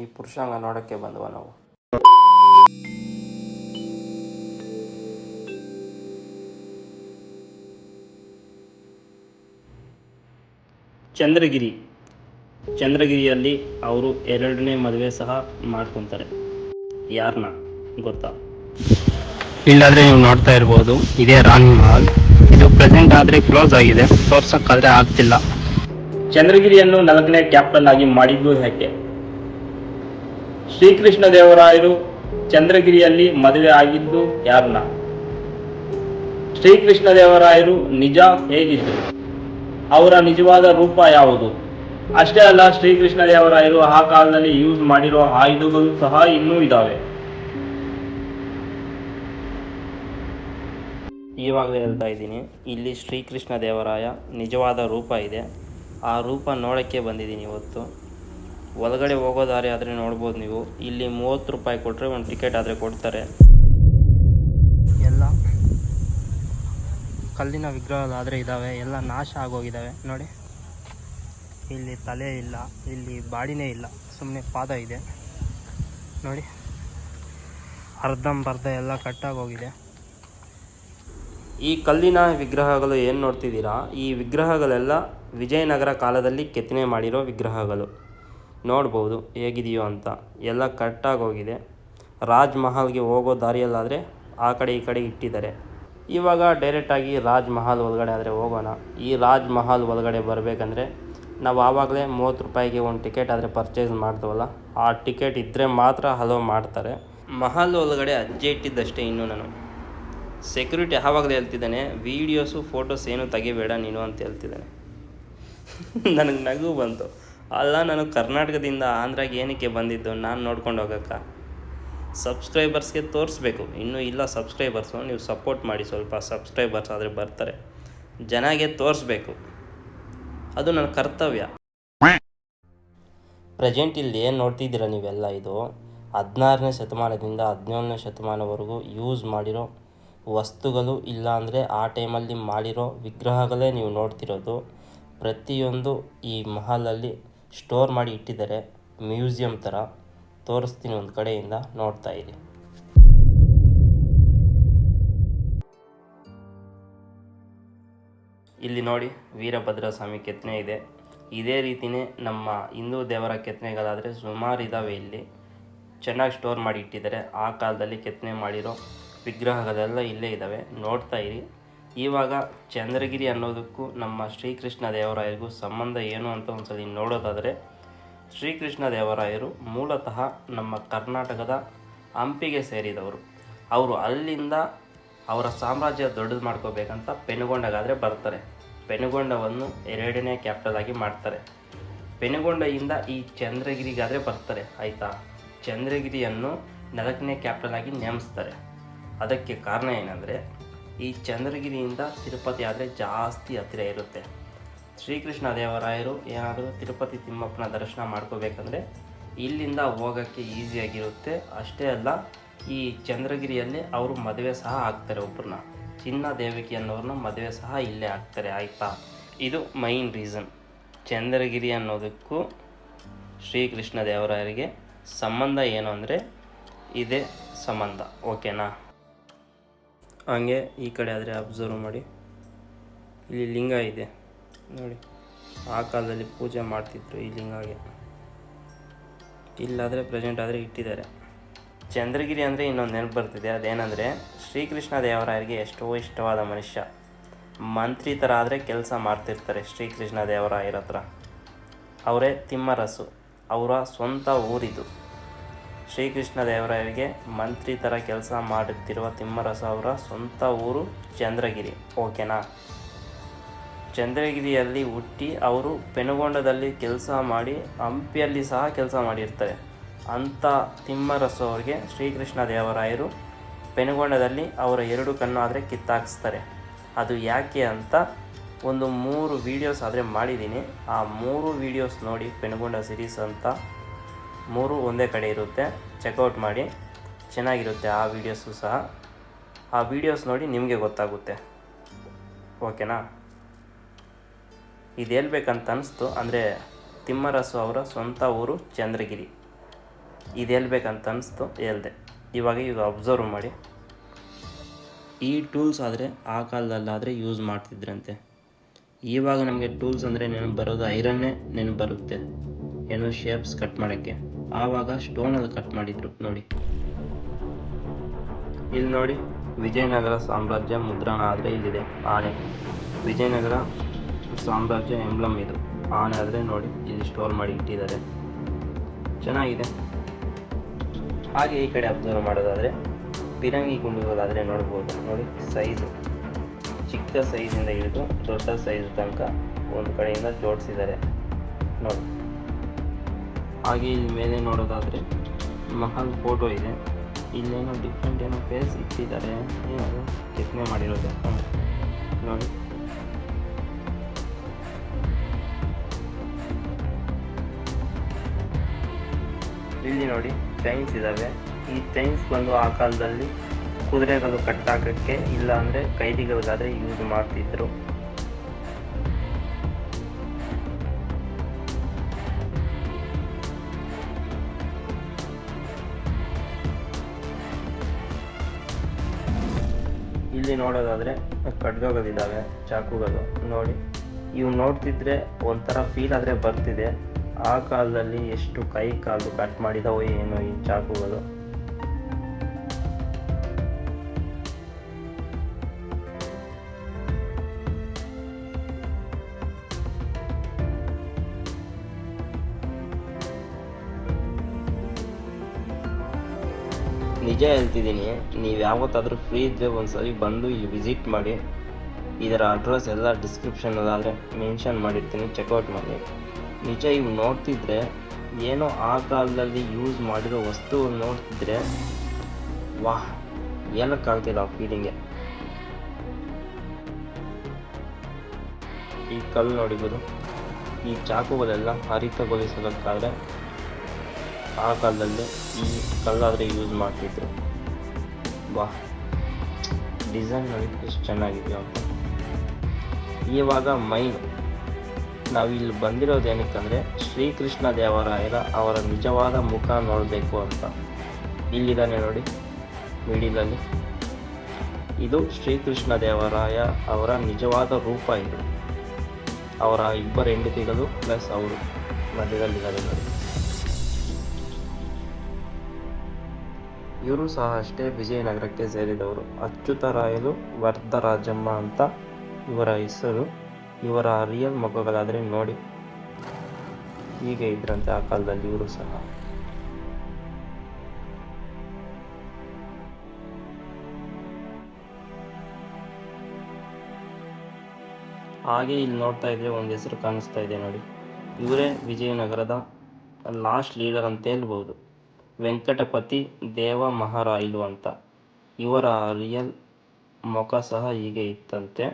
ಈ ಪುರುಷಾಂಗ ನೋಡೋಕ್ಕೆ ಬಂದವ ನಾವು. ಚಂದ್ರಗಿರಿ. ಚಂದ್ರಗಿರಿಯಲ್ಲಿ ಅವರು ಎರಡನೇ ಮದುವೆ ಸಹ ಮಾಡ್ಕೊತಾರೆ. ಯಾರನ್ನ ಗೊತ್ತಾ? ಇಲ್ಲಾದ್ರೆ ನೀವು ನೋಡ್ತಾ ಇರ್ಬೋದು ಇದೇ ರಾಣಿ ಮಹಲ್. ಇದು ಪ್ರೆಸೆಂಟ್ ಆದರೆ ಕ್ಲೋಸ್ ಆಗಿದೆ ತೋರ್ಸಕ್ಕಾದ್ರೆ ಆಗ್ತಿಲ್ಲ. ಚಂದ್ರಗಿರಿಯನ್ನು ನಾಲ್ಕನೇ ಕ್ಯಾಪಿಟಲ್ ಆಗಿ ಮಾಡಿದ್ದು ಯಾಕೆ? ಶ್ರೀಕೃಷ್ಣ ದೇವರಾಯರು ಚಂದ್ರಗಿರಿಯಲ್ಲಿ ಮದುವೆ ಆಗಿದ್ದು ಯಾರನ್ನ? ಶ್ರೀಕೃಷ್ಣ ದೇವರಾಯರು ನಿಜ ಹೇಗಿದ್ದರು ಅವರ ನಿಜವಾದ ರೂಪ ಯಾವುದು? ಅಷ್ಟೇ ಅಲ್ಲ, ಶ್ರೀಕೃಷ್ಣ ದೇವರಾಯರು ಆ ಕಾಲದಲ್ಲಿ ಯೂಸ್ ಮಾಡಿರೋ ಆಯುಧಗಳು ಸಹ ಇನ್ನೂ ಇದ್ದಾವೆ ಇವಾಗಲೇ ಹೇಳ್ತಾ ಇದ್ದೀನಿ, ಇಲ್ಲಿ ಶ್ರೀಕೃಷ್ಣ ದೇವರಾಯ ನಿಜವಾದ ರೂಪ ಇದೆ. ಆ ರೂಪ ನೋಡೋಕ್ಕೆ ಬಂದಿದ್ದೀನಿ ಇವತ್ತು. ಒಳಗಡೆ ಹೋಗೋ ದಾರಿ ಆದರೆ ನೋಡ್ಬೋದು ನೀವು. ಇಲ್ಲಿ ಮೂವತ್ತು ರೂಪಾಯಿ ಕೊಟ್ಟರೆ ಒಂದು ಟಿಕೆಟ್ ಆದರೆ ಕೊಡ್ತಾರೆ. ಎಲ್ಲ ಕಲ್ಲಿನ ವಿಗ್ರಹಗಳಾದರೆ ಇದ್ದಾವೆ ಎಲ್ಲ ನಾಶ ಆಗೋಗಿದ್ದಾವೆ ನೋಡಿ. ಇಲ್ಲಿ ತಲೆ ಇಲ್ಲ. ಇಲ್ಲಿ ಬಾಡಿನೇ ಇಲ್ಲ. ಸುಮ್ಮನೆ ಪಾದ ಇದೆ. ನೋಡಿ. ಅರ್ಧಂಬರ್ಧ ಎಲ್ಲ ಕಟ್ಟಾಗೋಗಿದೆ. ಈ ಕಲ್ಲಿನ ವಿಗ್ರಹಗಳು ಏನು ನೋಡ್ತಿದ್ದೀರಾ? ಈ ವಿಗ್ರಹಗಳೆಲ್ಲ ವಿಜಯನಗರ ಕಾಲದಲ್ಲಿ ಕೆತ್ತನೆ ಮಾಡಿರೋ ವಿಗ್ರಹಗಳು. ನೋಡ್ಬೋದು ಹೇಗಿದೆಯೋ ಅಂತ. ಎಲ್ಲ ಕಟ್ಟಾಗೋಗಿದೆ ರಾಜ್ ಮಹಲ್ಗೆ ಹೋಗೋ ದಾರಿಯಲ್ಲಾದರೆ ಆ ಕಡೆ ಈ ಕಡೆ ಇಟ್ಟಿದ್ದಾರೆ. ಇವಾಗ ಡೈರೆಕ್ಟಾಗಿ ರಾಜ್ ಮಹಲ್ ಒಳಗಡೆ ಆದರೆ ಹೋಗೋಣ. ಈ ರಾಜ್ ಮಹಲ್ ಒಳಗಡೆ ಬರಬೇಕಂದ್ರೆ ನಾವು ಆವಾಗಲೇ ಮೂವತ್ತು ರೂಪಾಯಿಗೆ ಒಂದು ಟಿಕೆಟ್ ಆದರೆ ಪರ್ಚೇಸ್ ಮಾಡ್ತೀವಲ್ಲ. ಆ ಟಿಕೆಟ್ ಇದ್ದರೆ ಮಾತ್ರ ಹಲೋ ಮಾಡ್ತಾರೆ. ಮಹಲ್ ಒಳಗಡೆ ಅಜ್ಜೆ ಇಟ್ಟಿದ್ದಷ್ಟೇ ಇನ್ನೂ ನಾನು. ಸೆಕ್ಯೂರಿಟಿ ಯಾವಾಗಲೇ ಹೇಳ್ತಿದ್ದಾನೆ ವೀಡಿಯೋಸು ಫೋಟೋಸ್ ಏನು ತೆಗಿಬೇಡ ನೀನು ಅಂತ ಹೇಳ್ತಿದ್ದಾನೆ. ನನಗೆ ನಗು ಬಂತು. ಅಲ್ಲ, ನಾನು ಕರ್ನಾಟಕದಿಂದ ಆಂಧ್ರಾಗೆ ಏನಕ್ಕೆ ಬಂದಿದ್ದು ನಾನು ನೋಡ್ಕೊಂಡು ಹೋಗಕ್ಕ. ಸಬ್ಸ್ಕ್ರೈಬರ್ಸ್ಗೆ ತೋರಿಸ್ಬೇಕು. ಇನ್ನೂ ಇಲ್ಲ ಸಬ್ಸ್ಕ್ರೈಬರ್ಸು, ನೀವು ಸಪೋರ್ಟ್ ಮಾಡಿ ಸ್ವಲ್ಪ ಸಬ್ಸ್ಕ್ರೈಬರ್ಸ್ ಆದರೆ ಬರ್ತಾರೆ. ಜನಗೆ ತೋರಿಸ್ಬೇಕು. ಅದು ನನ್ನ ಕರ್ತವ್ಯ. ಪ್ರೆಸೆಂಟ್ ಇಲ್ಲಿ ಏನು ನೋಡ್ತಿದ್ದೀರ ನೀವೆಲ್ಲ ಇದು? ಹದಿನಾರನೇ ಶತಮಾನದಿಂದ ಹದಿನೇಳನೇ ಶತಮಾನವರೆಗೂ ಯೂಸ್ ಮಾಡಿರೋ ವಸ್ತುಗಳು ಇಲ್ಲ ಅಂದರೆ ಆ ಟೈಮಲ್ಲಿ ಮಾಡಿರೋ ವಿಗ್ರಹಗಳೇ ನೀವು ನೋಡ್ತಿರೋದು. ಪ್ರತಿಯೊಂದು ಈ ಮಹಲಲ್ಲಿ ಸ್ಟೋರ್ ಮಾಡಿ ಇಟ್ಟಿದ್ದಾರೆ. ಮ್ಯೂಸಿಯಂ ಥರ. ತೋರಿಸ್ತೀನಿ ಒಂದು ಕಡೆಯಿಂದ ನೋಡ್ತಾ ಇರಿ. ಇಲ್ಲಿ ನೋಡಿ, ವೀರಭದ್ರ ಸ್ವಾಮಿ ಕೆತ್ತನೆ ಇದೆ. ಇದೇ ರೀತಿಯೇ ನಮ್ಮ ಹಿಂದೂ ದೇವರ ಕೆತ್ತನೆಗಳಾದರೆ ಸುಮಾರು ಇದ್ದಾವೆ ಇಲ್ಲಿ. ಚೆನ್ನಾಗಿ ಸ್ಟೋರ್ ಮಾಡಿ ಇಟ್ಟಿದ್ದಾರೆ. ಆ ಕಾಲದಲ್ಲಿ ಕೆತ್ತನೆ ಮಾಡಿರೋ ವಿಗ್ರಹಗಳೆಲ್ಲ ಇಲ್ಲೇ ಇದ್ದಾವೆ ನೋಡ್ತಾ ಇರಿ. ಇವಾಗ ಚಂದ್ರಗಿರಿ ಅನ್ನೋದಕ್ಕೂ ನಮ್ಮ ಶ್ರೀಕೃಷ್ಣ ದೇವರಾಯರಿಗೂ ಸಂಬಂಧ ಏನು ಅಂತ ಒಂದ್ಸಲಿ ನೋಡೋದಾದರೆ, ಶ್ರೀಕೃಷ್ಣ ದೇವರಾಯರು ಮೂಲತಃ ನಮ್ಮ ಕರ್ನಾಟಕದ ಹಂಪಿಗೆ ಸೇರಿದವರು. ಅವರು ಅಲ್ಲಿಂದ ಅವರ ಸಾಮ್ರಾಜ್ಯ ದೊಡ್ಡದು ಮಾಡ್ಕೋಬೇಕಂತ ಪೆನುಗೊಂಡಗಾದರೆ ಬರ್ತಾರೆ. ಪೆನುಗೊಂಡವನ್ನು ಎರಡನೇ ಕ್ಯಾಪಿಟಲ್ ಆಗಿ ಮಾಡ್ತಾರೆ. ಪೆನುಗೊಂಡೆಯಿಂದ ಈ ಚಂದ್ರಗಿರಿಗಾದರೆ ಬರ್ತಾರೆ, ಆಯಿತಾ? ಚಂದ್ರಗಿರಿಯನ್ನು ನಾಲ್ಕನೇ ಕ್ಯಾಪಿಟಲ್ ಆಗಿ ನೇಮಿಸ್ತಾರೆ. ಅದಕ್ಕೆ ಕಾರಣ ಏನಂದರೆ ಈ ಚಂದ್ರಗಿರಿಯಿಂದ ತಿರುಪತಿ ಆದರೆ ಜಾಸ್ತಿ ಹತ್ತಿರ ಇರುತ್ತೆ. ಶ್ರೀಕೃಷ್ಣ ದೇವರಾಯರು ಏನಾದರೂ ತಿರುಪತಿ ತಿಮ್ಮಪ್ಪನ ದರ್ಶನ ಮಾಡ್ಕೋಬೇಕಂದ್ರೆ ಇಲ್ಲಿಂದ ಹೋಗೋಕ್ಕೆ ಈಸಿಯಾಗಿರುತ್ತೆ. ಅಷ್ಟೇ ಅಲ್ಲ, ಈ ಚಂದ್ರಗಿರಿಯಲ್ಲಿ ಅವರು ಮದುವೆ ಸಹ ಆಗ್ತಾರೆ ಒಬ್ಬರನ್ನ ಚಿನ್ನ ದೇವಕಿ ಅನ್ನೋರನ್ನ ಮದುವೆ ಸಹ ಇಲ್ಲೇ ಆಗ್ತಾರೆ, ಆಯಿತಾ? ಇದು ಮೈನ್ ರೀಸನ್ ಚಂದ್ರಗಿರಿ ಅನ್ನೋದಕ್ಕೂ ಶ್ರೀಕೃಷ್ಣ ದೇವರಾಯರಿಗೆ ಸಂಬಂಧ ಏನು ಅಂದರೆ ಇದೇ ಸಂಬಂಧ, ಓಕೆನಾ? ಹಂಗೆ ಈ ಕಡೆ ಆದರೆ ಅಬ್ಸರ್ವ್ ಮಾಡಿ. ಇಲ್ಲಿ ಲಿಂಗ ಇದೆ. ನೋಡಿ, ಆ ಕಾಲದಲ್ಲಿ ಪೂಜೆ ಮಾಡ್ತಿದ್ರು ಈ ಲಿಂಗಾಗೆ. ಇಲ್ಲಾದರೆ ಪ್ರೆಸೆಂಟ್ ಆದರೆ ಇಟ್ಟಿದ್ದಾರೆ. ಚಂದ್ರಗಿರಿ ಅಂದರೆ ಇನ್ನೊಂದು ನೆನಪು ಬರ್ತಿದೆ. ಅದೇನೆಂದರೆ, ಶ್ರೀಕೃಷ್ಣ ದೇವರಾಯರಿಗೆ ಎಷ್ಟೋ ಇಷ್ಟವಾದ ಮನುಷ್ಯ. ಮಂತ್ರಿ ಥರ ಆದರೆ ಕೆಲಸ ಮಾಡ್ತಿರ್ತಾರೆ ಶ್ರೀಕೃಷ್ಣ ದೇವರಾಯರ ಹತ್ರ ಅವರೇ ತಿಮ್ಮರಸು. ಅವರ ಸ್ವಂತ ಊರಿದು. ಶ್ರೀಕೃಷ್ಣ ದೇವರಾಯರಿಗೆ ಮಂತ್ರಿ ಥರ ಕೆಲಸ ಮಾಡುತ್ತಿರುವ ತಿಮ್ಮರಸ ಅವರ ಸ್ವಂತ ಊರು ಚಂದ್ರಗಿರಿ, ಓಕೆನಾ? ಚಂದ್ರಗಿರಿಯಲ್ಲಿ ಹುಟ್ಟಿ ಅವರು ಪೆನುಗೊಂಡದಲ್ಲಿ ಕೆಲಸ ಮಾಡಿ, ಹಂಪಿಯಲ್ಲಿ ಸಹ ಕೆಲಸ ಮಾಡಿರ್ತಾರೆ. ಅಂಥ ತಿಮ್ಮರಸ ಅವರಿಗೆ ಶ್ರೀಕೃಷ್ಣ ದೇವರಾಯರು ಪೆನುಗೊಂಡದಲ್ಲಿ ಅವರ ಎರಡು ಕಣ್ಣು ಆದರೆ ಕಿತ್ತಾಕಿಸ್ತಾರೆ. ಅದು ಯಾಕೆ ಅಂತ ಒಂದು ಮೂರು ವೀಡಿಯೋಸ್ ಆದರೆ ಮಾಡಿದ್ದೀನಿ. ಆ ಮೂರು ವೀಡಿಯೋಸ್ ನೋಡಿ ಪೆನುಗೊಂಡ ಸಿರೀಸ್ ಅಂತ ಮೂರು ಒಂದೇ ಕಡೆ ಇರುತ್ತೆ. ಚೆಕ್ಔಟ್ ಮಾಡಿ. ಚೆನ್ನಾಗಿರುತ್ತೆ ಆ ವೀಡಿಯೋಸು ಸಹ. ಆ ವೀಡಿಯೋಸ್ ನೋಡಿ ನಿಮಗೆ ಗೊತ್ತಾಗುತ್ತೆ. ಓಕೆನಾ ಇದು ಹೇಳ್ಬೇಕಂತ ಅನ್ನಿಸ್ತು ಅಂದರೆ ತಿಮ್ಮರಸು ಅವರ ಸ್ವಂತ ಊರು ಚಂದ್ರಗಿರಿ. ಇದು ಹೇಳ್ಬೇಕಂತ ಅನ್ನಿಸ್ತು ಹೇಳ್ದೆ. ಇವಾಗ ಈಗ ಅಬ್ಸರ್ವ್ ಮಾಡಿ. ಈ ಟೂಲ್ಸ್ ಆದರೆ ಆ ಕಾಲದಲ್ಲಾದರೆ ಯೂಸ್ ಮಾಡ್ತಿದ್ರಂತೆ. ಇವಾಗ ನಮಗೆ ಟೂಲ್ಸ್ ಅಂದರೆ ನೆನಪು ಬರೋದು ಐರನ್ನೇ ನೆನಪು ಬರುತ್ತೆ. ಏನೋ ಶೇಪ್ಸ್ ಕಟ್ ಮಾಡೋಕ್ಕೆ. ಆವಾಗ ಸ್ಟೋನಲ್ಲಿ ಕಟ್ ಮಾಡಿದ್ರು, ನೋಡಿ. ಇಲ್ಲಿ ನೋಡಿ, ವಿಜಯನಗರ ಸಾಮ್ರಾಜ್ಯ ಮುದ್ರಣ ಆದರೆ ಇಲ್ಲಿದೆ, ಆನೆ. ವಿಜಯನಗರ ಸಾಮ್ರಾಜ್ಯ ಎಂಬ್ಲಮ್ ಇದು, ಆನೆ ಆದರೆ ನೋಡಿ, ಇಲ್ಲಿ ಸ್ಟೋರ್ ಮಾಡಿ ಇಟ್ಟಿದ್ದಾರೆ. ಚೆನ್ನಾಗಿದೆ. ಹಾಗೆ ಈ ಕಡೆ ಅಬ್ಸರ್ವ್ ಮಾಡೋದಾದರೆ, ಪಿರಂಗಿ ಗುಂಡುಗಳಾದರೆ ನೋಡ್ಬೋದು, ನೋಡಿ ಸೈಜು ಚಿಕ್ಕ ಸೈಜಿಂದ ಹಿಡಿದು ದೊಡ್ಡ ಸೈಜ್ ತನಕ ಒಂದು ಕಡೆಯಿಂದ ಜೋಡಿಸಿದ್ದಾರೆ. ನೋಡಿ. ಹಾಗೆ ಇಲ್ಲಿ ಮೇಲೆ ನೋಡೋದಾದರೆ ಮಹಲ್ ಫೋಟೋ ಇದೆ. ಇಲ್ಲೇನೋ ಡಿಫ್ರೆಂಟ್ ಏನೋ ಫೇಸ್ ಇಟ್ಟಿದ್ದಾರೆ. ಏನದು? ಕೆತ್ತನೆ ಮಾಡಿರೋದು. ನೋಡಿ. ಇಲ್ಲಿ ನೋಡಿ ಟೈಮ್ಸ್ ಇದ್ದಾವೆ ಈ ಟೈಮ್ಸ್ ಬಂದು ಆ ಕಾಲದಲ್ಲಿ ಕುದುರೆಗಳು ಕಟ್ಟಾಕಕ್ಕೆ ಇಲ್ಲ ಅಂದರೆ ಕೈದಿಗಳಿಗಾದ್ರೆ ಯೂಸ್ ಮಾಡ್ತಿದ್ರು. ನೋಡೋದಾದ್ರೆ ಕಡ್ದೋಗೋದಿದ್ದಾವೆ ಚಾಕುಗಳು ನೋಡಿ ಇವು ನೋಡ್ತಿದ್ರೆ ಒಂಥರ ಫೀಲ್ ಆದರೆ ಬರ್ತಿದೆ. ಆ ಕಾಲದಲ್ಲಿ ಎಷ್ಟು ಕೈ ಕಾಲು ಕಟ್ ಮಾಡಿದಾವೋ ಏನೋ ಈ ಚಾಕುಗಳು ನಿಜ ಹೇಳ್ತಿದ್ದೀನಿ, ನೀವು ಯಾವತ್ತಾದರೂ ಫ್ರೀ ಇದ್ದರೆ ಒಂದ್ಸರಿ ಬಂದು ಇಲ್ಲಿ ವಿಸಿಟ್ ಮಾಡಿ. ಇದರ ಅಡ್ರೆಸ್ ಎಲ್ಲ ಡಿಸ್ಕ್ರಿಪ್ಷನಲ್ಲಾದರೆ ಮೆನ್ಷನ್ ಮಾಡಿರ್ತೀನಿ ಚೆಕ್ಔಟ್ ಮಾಡಿ. ನಿಜ ಇವು ನೋಡ್ತಿದ್ರೆ, ಏನೋ ಆ ಕಾಲದಲ್ಲಿ ಯೂಸ್ ಮಾಡಿರೋ ವಸ್ತು ನೋಡ್ತಿದ್ರೆ, ವಾಹ್ ಏನಕ್ಕಾಗ್ತಿಲ್ಲ ಆ ಫೀಲಿಂಗೆ ಈ ಕಲ್ಲು ನೋಡಿಬೋದು, ಈ ಚಾಕುಗಳೆಲ್ಲ ಹರಿತಗೊಳಿಸೋದಕ್ಕಾದ್ರೆ ಆ ಕಾಲದಲ್ಲಿ ಈ ಕಲ್ಲಾದರೆ ಯೂಸ್ ಮಾಡ್ತಿದ್ರು. ಬಾ ಡಿಸೈನ್ ನೋಡಿ ಎಷ್ಟು ಚೆನ್ನಾಗಿದೆಯೋ ಇವಾಗ ಮೈನ್ ನಾವು ಇಲ್ಲಿ ಬಂದಿರೋದು ಏನಕ್ಕಂದರೆ ಶ್ರೀಕೃಷ್ಣ ದೇವರಾಯರ ಅವರ ನಿಜವಾದ ಮುಖ ನೋಡಬೇಕು ಅಂತ. ಇಲ್ಲಿದ್ದಾನೆ ನೋಡಿ ಮಿಡಿಲಲ್ಲಿ ಇದು ಶ್ರೀಕೃಷ್ಣ ದೇವರಾಯ ಅವರ ನಿಜವಾದ ರೂಪ ಇದು. ಅವರ ಇಬ್ಬರು ಹೆಂಡತಿಗಳು ಪ್ಲಸ್ ಅವರು ಮಧ್ಯದಲ್ಲಿದ್ದಾರೆ ನೋಡಿ. ಇವರು ಸಹ ಅಷ್ಟೇ ವಿಜಯನಗರಕ್ಕೆ ಸೇರಿದವರು. ಅಚ್ಯುತರಾಯಲು ವರ್ಧರಾಜಮ್ಮ ಅಂತ ಇವರ ಹೆಸರು. ಇವರ ರಿಯಲ್ ಮಗುಗಳಾದರೆ ನೋಡಿ. ಹೀಗೆ ಇದ್ರಂತೆ ಆ ಕಾಲದಲ್ಲಿ ಇವರು ಸಹ. ಹಾಗೆ ಇಲ್ಲಿ ನೋಡ್ತಾ ಇದ್ರೆ ಒಂದು ಹೆಸರು ಕಾಣಿಸ್ತಾ ಇದೆ ನೋಡಿ. ಇವರೇ ವಿಜಯನಗರದ ಲಾಸ್ಟ್ ಲೀಡರ್ ಅಂತ ಹೇಳ್ಬೋದು. ವೆಂಕಟಪತಿ ದೇವ ಮಹಾರಾಯಲು ಅಂತ. ಇವರ ರಿಯಲ್ ಮುಖ ಸಹ ಹೀಗೆ ಇತ್ತಂತೆ.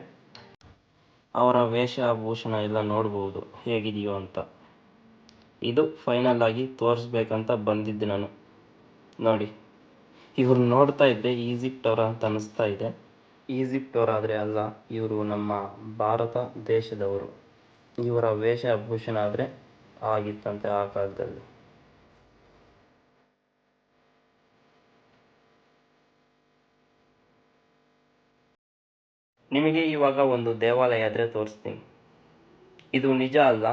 ಅವರ ವೇಷಭೂಷಣ ಎಲ್ಲ ನೋಡ್ಬೋದು, ಹೇಗಿದೆಯೋ ಅಂತ. ಇದು ಫೈನಲ್ ಆಗಿ ತೋರಿಸ್ಬೇಕಂತ ಬಂದಿದ್ದೆ ನಾನು. ನೋಡಿ, ಇವ್ರು ನೋಡ್ತಾ ಇದ್ದೆ ಈಜಿಪ್ಟ್ ಅವರ ಅಂತ ಅನಿಸ್ತಾ ಇದೆ. ಈಜಿಪ್ಟ್ ಅವರಾದರೆ ಅಲ್ಲ, ಇವರು ನಮ್ಮ ಭಾರತ ದೇಶದವರು. ಇವರ ವೇಷಭೂಷಣ ಆದರೆ ಆಗಿತ್ತಂತೆ ಆ ಕಾಲದಲ್ಲಿ. ನಿಮಗೆ ಇವಾಗ ಒಂದು ದೇವಾಲಯ ಆದರೆ ತೋರಿಸ್ತೀನಿ. ಇದು ನಿಜ ಅಲ್ಲ.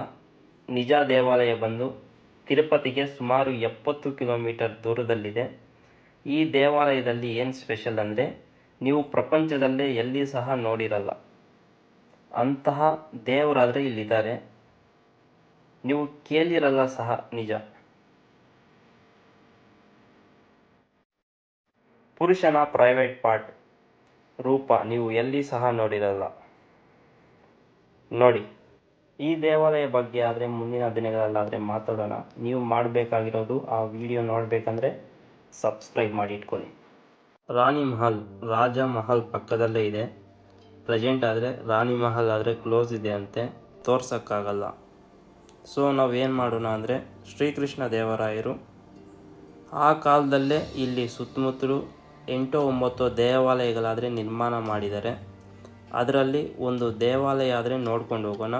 ನಿಜ ದೇವಾಲಯ ಬಂದು ತಿರುಪತಿಗೆ ಸುಮಾರು ಎಪ್ಪತ್ತು ಕಿಲೋಮೀಟರ್ ದೂರದಲ್ಲಿದೆ. ಈ ದೇವಾಲಯದಲ್ಲಿ ಏನು ಸ್ಪೆಷಲ್ ಅಂದರೆ ನೀವು ಪ್ರಪಂಚದಲ್ಲೇ ಎಲ್ಲಿ ಸಹ ನೋಡಿರಲ್ಲ. ಅಂತಹ ದೇವರಾದರೆ ಇಲ್ಲಿದ್ದಾರೆ. ನೀವು ಕೇಳಿರಲ್ಲ ಸಹ ನಿಜ. ಪುರುಷನ ಪ್ರೈವೇಟ್ ಪಾರ್ಟ್ ರೂಪ ನೀವು ಎಲ್ಲಿ ಸಹ ನೋಡಿರಲ್ಲ. ನೋಡಿ, ಈ ದೇವಾಲಯ ಬಗ್ಗೆ ಆದರೆ ಮುಂದಿನ ದಿನಗಳಲ್ಲಾದರೆ ಮಾತಾಡೋಣ. ನೀವು ಮಾಡಬೇಕಾಗಿರೋದು ಆ ವಿಡಿಯೋ ನೋಡಬೇಕಂದ್ರೆ ಸಬ್ಸ್ಕ್ರೈಬ್ ಮಾಡಿ ಇಟ್ಕೊಳ್ಳಿ. ರಾಣಿ ಮಹಲ್, ರಾಜ ಮಹಲ್ ಪಕ್ಕದಲ್ಲೇ ಇದೆ. ಪ್ರೆಸೆಂಟ್ ಆದರೆ ರಾಣಿ ಮಹಲ್ ಆದರೆ ಕ್ಲೋಸ್ ಇದೆ ಅಂತೆ ತೋರ್ಸೋಕ್ಕಾಗಲ್ಲ. ಸೊ, ನಾವೇನು ಮಾಡೋಣ ಅಂದರೆ ಶ್ರೀಕೃಷ್ಣ ದೇವರಾಯರು ಆ ಕಾಲದಲ್ಲೇ ಇಲ್ಲಿ ಸುತ್ತಮುತ್ತಲು ಎಂಟು ಒಂಬತ್ತು ದೇವಾಲಯಗಳಾದರೆ ನಿರ್ಮಾಣ ಮಾಡಿದ್ದಾರೆ. ಅದರಲ್ಲಿ ಒಂದು ದೇವಾಲಯ ಆದರೆ ನೋಡ್ಕೊಂಡು ಹೋಗೋಣ.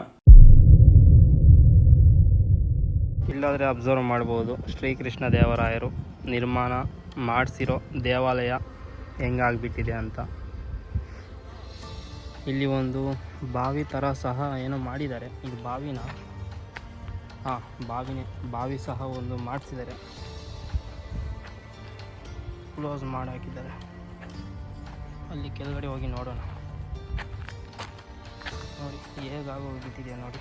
ಇಲ್ಲಾದರೆ ಅಬ್ಸರ್ವ್ ಮಾಡ್ಬೋದು. ಶ್ರೀಕೃಷ್ಣ ದೇವರಾಯರು ನಿರ್ಮಾಣ ಮಾಡಿಸಿರೋ ದೇವಾಲಯ ಹೆಂಗಾಗ್ಬಿಟ್ಟಿದೆ ಅಂತ. ಇಲ್ಲಿ ಒಂದು ಬಾವಿ ಥರ ಸಹ ಏನೋ ಮಾಡಿದ್ದಾರೆ. ಇದು ಬಾವಿನ? ಹಾಂ, ಬಾವಿನೇ. ಬಾವಿ ಸಹ ಒಂದು ಮಾಡಿಸಿದ್ದಾರೆ. ಕ್ಲೋಸ್ ಮಾಡಿ ಹಾಕಿದ್ದಾರೆ. ಅಲ್ಲಿ ಕೆಳಗಡೆ ಹೋಗಿ ನೋಡೋಣ. ನೋಡಿ ಹೇಗಾಗೋಗ್ಬಿಟ್ಟಿದೆ ನೋಡಿ.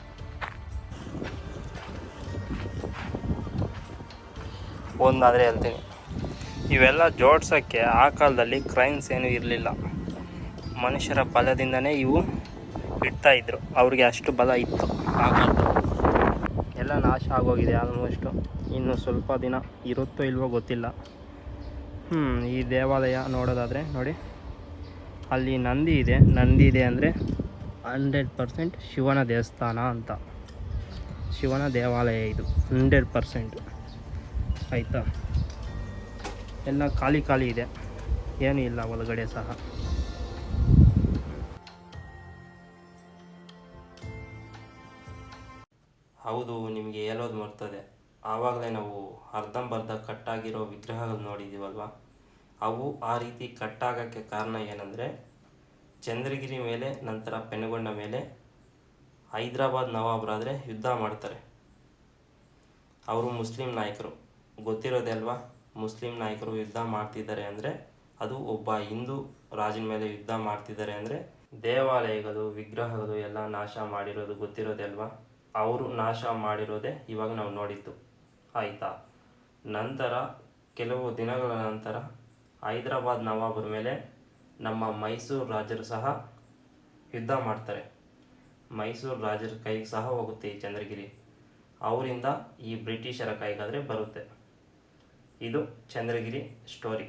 ಒಂದಾದರೆ ಹೇಳ್ತೀನಿ. ಇವೆಲ್ಲ ಜೋಡ್ಸೋಕ್ಕೆ ಆ ಕಾಲದಲ್ಲಿ ಕ್ರೈನ್ಸ್ ಏನೂ ಇರಲಿಲ್ಲ. ಮನುಷ್ಯರ ಬಲದಿಂದನೇ ಇವು ಇಡ್ತಾ ಇದ್ರು. ಅವ್ರಿಗೆ ಅಷ್ಟು ಬಲ ಇತ್ತು. ಆ ಎಲ್ಲ ನಾಶ ಆಗೋಗಿದೆ ಆಲ್ಮೋಸ್ಟು ಇನ್ನು ಸ್ವಲ್ಪ ದಿನ ಇರುತ್ತೋ ಇಲ್ವೋ ಗೊತ್ತಿಲ್ಲ. ಹ್ಞೂ ಈ ದೇವಾಲಯ ನೋಡೋದಾದರೆ ನೋಡಿ. ಅಲ್ಲಿ ನಂದಿ ಇದೆ. ನಂದಿ ಇದೆ ಅಂದರೆ ಹಂಡ್ರೆಡ್ ಪರ್ಸೆಂಟ್ ಶಿವನ ದೇವಸ್ಥಾನ ಅಂತ. ಶಿವನ ದೇವಾಲಯ ಇದು. Hundred percent. ಆಯಿತಾ? ಎಲ್ಲ ಖಾಲಿ ಖಾಲಿ ಇದೆ. ಏನೂ ಇಲ್ಲ, ಒಳಗಡೆ ಸಹ. ಹೌದು, ನಿಮಗೆ ಹೇಳೋದು ಮರ್ತದೆ. ಆವಾಗಲೇ ನಾವು ಅರ್ಧಂಬರ್ಧ ಕಟ್ಟಾಗಿರೋ ವಿಗ್ರಹಗಳು ನೋಡಿದ್ದೀವಲ್ವ ಅವು ಆ ರೀತಿ ಕಟ್ಟಾಗೋಕ್ಕೆ ಕಾರಣ ಏನಂದರೆ, ಚಂದ್ರಗಿರಿ ಮೇಲೆ, ನಂತರ ಪೆನಗೊಂಡ ಮೇಲೆ ಹೈದರಾಬಾದ್ ನವಾಬ್ರಾದರೆ ಯುದ್ಧ ಮಾಡ್ತಾರೆ. ಅವರು ಮುಸ್ಲಿಂ ನಾಯಕರು. ಗೊತ್ತಿರೋದೇ ಅಲ್ವಾ? ಮುಸ್ಲಿಂ ನಾಯಕರು ಯುದ್ಧ ಮಾಡ್ತಿದ್ದಾರೆ ಅಂದರೆ, ಅದು ಒಬ್ಬ ಹಿಂದೂ ರಾಜನ ಮೇಲೆ ಯುದ್ಧ ಮಾಡ್ತಿದ್ದಾರೆ ಅಂದರೆ, ದೇವಾಲಯಗಳು, ವಿಗ್ರಹಗಳು ಎಲ್ಲ ನಾಶ ಮಾಡಿರೋದು ಗೊತ್ತಿರೋದೇ ಅಲ್ವಾ? ಅವರು ನಾಶ ಮಾಡಿರೋದೇ ಇವಾಗ ನಾವು ನೋಡಿದ್ದು. ಆಯಿತಾ? ನಂತರ, ಕೆಲವು ದಿನಗಳ ನಂತರ ಹೈದರಾಬಾದ್ ನವಾಬರ ಮೇಲೆ ನಮ್ಮ ಮೈಸೂರು ರಾಜರು ಸಹ ಯುದ್ಧ ಮಾಡ್ತಾರೆ. ಮೈಸೂರು ರಾಜರ ಕೈಗೆ ಸಹ ಹೋಗುತ್ತೆ ಈ ಚಂದ್ರಗಿರಿ. ಅವರಿಂದ ಈ ಬ್ರಿಟಿಷರ ಕೈಗಾದರೆ ಬರುತ್ತೆ. ಇದು ಚಂದ್ರಗಿರಿ ಸ್ಟೋರಿ